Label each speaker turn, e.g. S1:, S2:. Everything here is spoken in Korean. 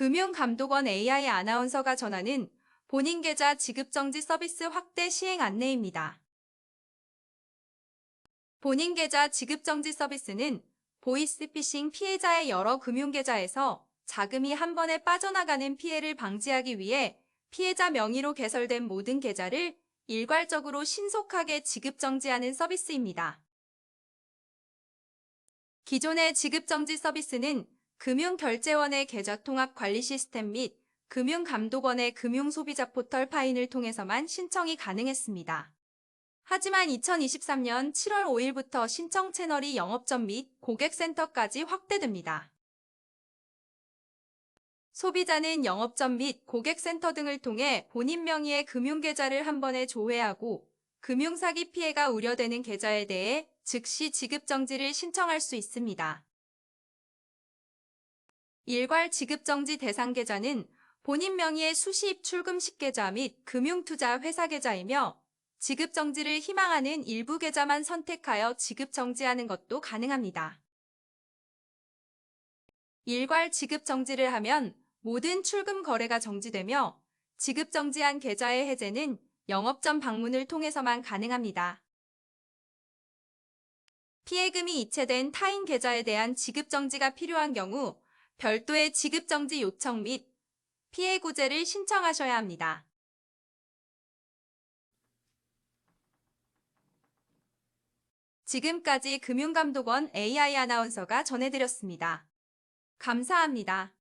S1: 금융감독원 AI 아나운서가 전하는 본인 계좌 지급정지 서비스 확대 시행 안내입니다. 본인 계좌 지급정지 서비스는 보이스피싱 피해자의 여러 금융계좌에서 자금이 한 번에 빠져나가는 피해를 방지하기 위해 피해자 명의로 개설된 모든 계좌를 일괄적으로 신속하게 지급정지하는 서비스입니다. 기존의 지급정지 서비스는 금융결제원의 계좌통합 관리 시스템 및 금융감독원의 금융소비자 포털 파인을 통해서만 신청이 가능했습니다. 하지만 2023년 7월 5일부터 신청 채널이 영업점 및 고객센터까지 확대됩니다. 소비자는 영업점 및 고객센터 등을 통해 본인 명의의 금융계좌를 한 번에 조회하고 금융사기 피해가 우려되는 계좌에 대해 즉시 지급정지를 신청할 수 있습니다. 일괄 지급정지 대상 계좌는 본인 명의의 수시입 출금식 계좌 및 금융투자 회사 계좌이며 지급정지를 희망하는 일부 계좌만 선택하여 지급정지하는 것도 가능합니다. 일괄 지급정지를 하면 모든 출금 거래가 정지되며 지급정지한 계좌의 해제는 영업점 방문을 통해서만 가능합니다. 피해금이 이체된 타인 계좌에 대한 지급정지가 필요한 경우 별도의 지급정지 요청 및 피해 구제를 신청하셔야 합니다. 지금까지 금융감독원 AI 아나운서가 전해드렸습니다. 감사합니다.